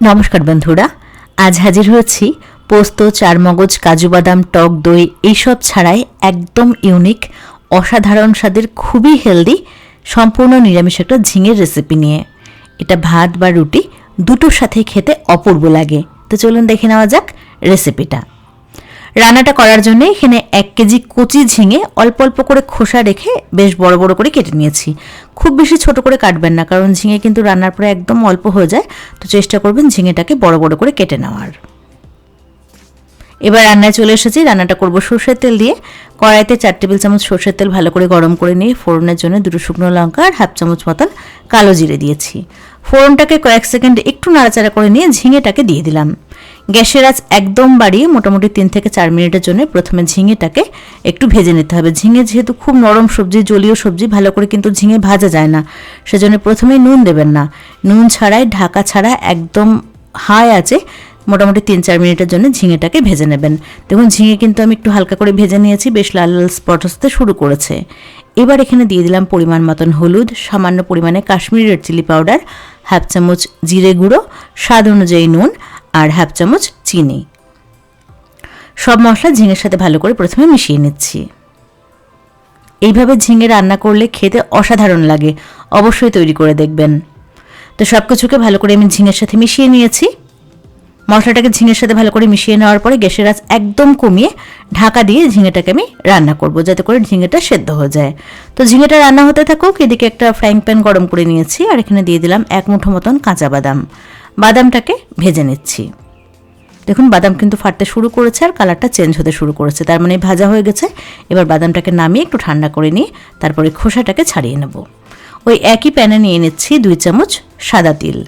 নমস্কার বন্ধুরা, আজ হাজির হয়েছি পোস্ত, চারমগজ, কাজু বাদাম, টক দই, এইসব ছাড়াই একদম ইউনিক, অসাধারণ স্বাদের, খুবই হেলদি, সম্পূর্ণ নিরামিষ একটা ঝিঙের রেসিপি নিয়ে। এটা ভাত বা রুটি দুটোর সাথে খেতে অপূর্ব লাগে। তো চলুন দেখে নেওয়া যাক রেসিপিটা রান্নাটা করার জন্য এখানে এক কেজি কচি ঝিঙে অল্প অল্প করে খোসা রেখে বেশ বড় বড় করে কেটে নিয়েছি। খুব বেশি ছোট করে কাটবেন না, কারণ ঝিঙে কিন্তু রান্নার পরে একদম অল্প হয়ে যায়। তো চেষ্টা করবেন ঝিঙেটাকে বড় বড় করে কেটে নেওয়ার। এবার রান্নায় চলে এসেছি। রান্নাটা করব সর্ষের তেল দিয়ে। কড়াইতে চার টেবিল চামচ সর্ষের তেল ভালো করে গরম করে নিয়ে ফোড়নের জন্য দুটো শুকনো লঙ্কা আর হাফ চামচ মতন কালো জিরে দিয়েছি। ফোড়নটাকে কয়েক সেকেন্ড একটু নাড়াচাড়া করে নিয়ে ঝিঙেটাকে দিয়ে দিলাম। গ্যাসের আঁচ একদম বাড়িয়ে মোটামুটি তিন থেকে চার মিনিটের জন্য প্রথমে ঝিঙেটাকে একটু ভেজে নিতে হবে। ঝিঙে যেহেতু খুব নরম সবজি, জলীয় সবজি, ভালো করে কিন্তু ঝিঙে ভাজা যায় না, সেজন্য প্রথমেই নুন দেবেন না। নুন ছাড়াই, ঢাকা ছাড়া একদম হাই আছে, মোটামুটি তিন চার মিনিটের জন্য ঝিঙেটাকে ভেজে নেবেন। দেখুন, ঝিঙে কিন্তু আমি একটু হালকা করে ভেজে নিয়েছি, বেশ লাল লাল স্পট আসতে শুরু করেছে। এবার এখানে দিয়ে দিলাম পরিমাণ মতন হলুদ, সামান্য পরিমাণে Kashmiri red chilli powder half চামচ জিরে গুঁড়ো, স্বাদ অনুযায়ী নুন আর হাফ চামচ চিনি। সব মশলা ঝিঙের সাথে ভালো করে প্রথমে মিশিয়ে নিচ্ছি। এইভাবে ঝিঙে রান্না করলে খেতে অসাধারণ লাগে। অবশ্যই তৈরি করে দেখবেন। তো সব কিছুকে ভালো করে আমি ঝিঙের সাথে মিশিয়ে নিয়েছি। মশলাটাকে ঝিঙের সাথে ভালো করে মিশিয়ে নেওয়ার পরে গ্যাসের আঁচ একদম কমিয়ে ঢাকা দিয়ে ঝিঙেটাকে আমি রান্না করব, যাতে করে ঝিঙেটা সেদ্ধ হয়ে যায়। তো ঝিঙেটা রান্না হতে থাকুক, এদিকে একটা ফ্রাইং প্যান গরম করে নিয়েছি, আর এখানে দিয়ে দিলাম এক মুঠো মতন কাঁচা বাদাম। বাদামটাকে ভেজে নিচ্ছি। দেখুন, বাদাম কিন্তু ফাটতে শুরু করেছে আর কালারটা চেঞ্জ হতে শুরু করেছে, তার মানে ভাজা হয়ে গেছে। এবার বাদামটাকে নামিয়ে একটু ঠান্ডা করে নিয়ে তারপরে খোসাটাকে ছাড়িয়ে নেব। ওই একই প্যানে নিয়ে নিচ্ছি দুই চামচ সাদা তিল।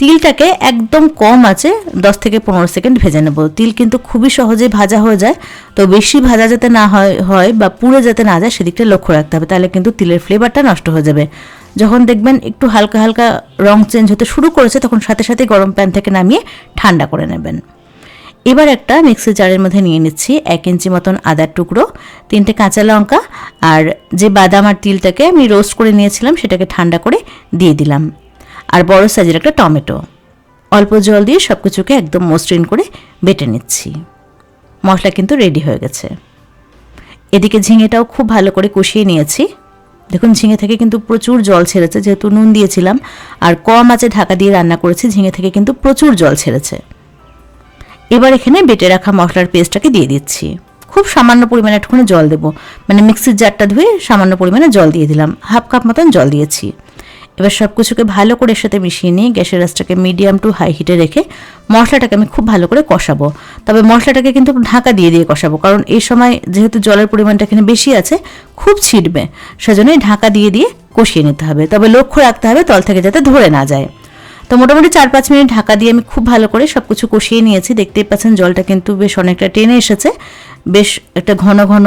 তিলটাকে একদম কম আছে, দশ থেকে পনেরো সেকেন্ড ভেজে নেব। তিল কিন্তু খুবই সহজে ভাজা হয়ে যায়, তো বেশি ভাজা যাতে না হয় হয় বা পুড়ে যাতে না যায়, সেদিকটা লক্ষ্য রাখতে হবে, তাহলে কিন্তু তিলের ফ্লেভারটা নষ্ট হয়ে যাবে। যখন দেখবেন একটু হালকা হালকা রং চেঞ্জ হতে শুরু করেছে, তখন সাথে সাথে গরম প্যান থেকে নামিয়ে ঠান্ডা করে নেবেন। এবার একটা মিক্সি জারের মধ্যে নিয়ে নিচ্ছি, এক ইঞ্চি মতন আদার টুকরো, তিনটে কাঁচা লঙ্কা আর যে বাদাম আর তিলটাকে আমি রোস্ট করে নিয়েছিলাম, সেটাকে ঠান্ডা করে দিয়ে দিলাম। আর বড় সাইজের একটা টমেটো। অল্প জল দিয়ে সব কিছুকে একদম মসৃণ করে বেটে নিচ্ছি। মশলা কিন্তু রেডি হয়ে গেছে। এদিকে ঝিঙেটাও খুব ভালো করে কষিয়ে নিয়েছি। দেখুন, ঝিঙে থেকে কিন্তু প্রচুর জল ছেড়েছে, যেহেতু নুন দিয়েছিলাম, আর কম আছে ঢাকা দিয়ে রান্না করেছি, ঝিঙে থেকে কিন্তু প্রচুর জল ছেড়েছে। এবার এখানে বেটে রাখা মশলার পেস্টটাকে দিয়ে দিচ্ছি। খুব সামান্য পরিমাণে একটুখানি জল দেবো। মানে মিক্সির জারটা ধুয়ে সামান্য পরিমাণে জল দিয়ে দিলাম। হাফ কাপ মতন জল দিয়েছি। এবার সব কিছুকে ভালো করে এর সাথে মিশিয়ে নিয়ে গ্যাসের রাসটাকে মিডিয়াম টু হাই হিটে রেখে মশলাটাকে আমি খুব ভালো করে কষাবো। তবে মশলাটাকে কিন্তু ঢাকা দিয়ে দিয়ে কষাবো, কারণ এই সময় যেহেতু জলের পরিমাণটা এখানে বেশি আছে, খুব ছিটবে, সেজন্যই ঢাকা দিয়ে দিয়ে কষিয়ে নিতে হবে। তবে লক্ষ্য রাখতে হবে তল থেকে যাতে ধরে না যায়। তো মোটামুটি চার পাঁচ মিনিট ঢাকা দিয়ে আমি খুব ভালো করে সব কিছু কষিয়ে নিয়েছি। দেখতেই পাচ্ছেন জলটা কিন্তু বেশ অনেকটা টেনে এসেছে। বেশ একটা ঘন ঘন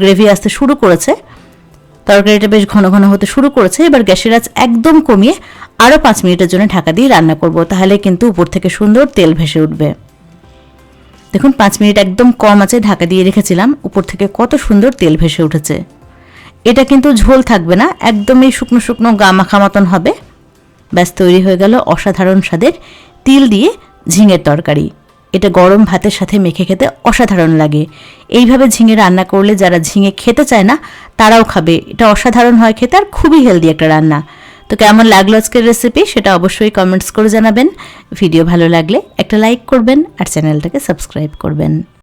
গ্রেভি আসতে শুরু করেছে। তরকারিটা বেশ ঘন ঘন হতে শুরু করেছে। এবার গ্যাসের আঁচ একদম কমিয়ে আরও পাঁচ মিনিটের জন্য ঢাকা দিয়ে রান্না করব। তাহলে কিন্তু উপর থেকে সুন্দর তেল ভেসে উঠবে। দেখুন, পাঁচ মিনিট একদম কম আছে ঢাকা দিয়ে রেখেছিলাম। উপর থেকে কত সুন্দর তেল ভেসে উঠেছে। এটা কিন্তু ঝোল থাকবে না, একদমই শুকনো শুকনো গা মাখা মতন হবে। ব্যাস, তৈরি হয়ে গেল অসাধারণ স্বাদের তিল দিয়ে ঝিঙের তরকারি। এটা গরম ভাতের সাথে মেখে খেতে অসাধারণ লাগে। এইভাবে ঝিঙে রান্না করলে যারা ঝিঙে খেতে চায় না, তারাও খাবে। এটা অসাধারণ হয় খেতে আর খুবই হেলদি একটা রান্না। তো কেমন লাগল আজকের রেসিপি সেটা অবশ্যই কমেন্টস করে জানাবেন। ভিডিও ভালো লাগলে একটা লাইক করবেন আর চ্যানেলটাকে সাবস্ক্রাইব করবেন।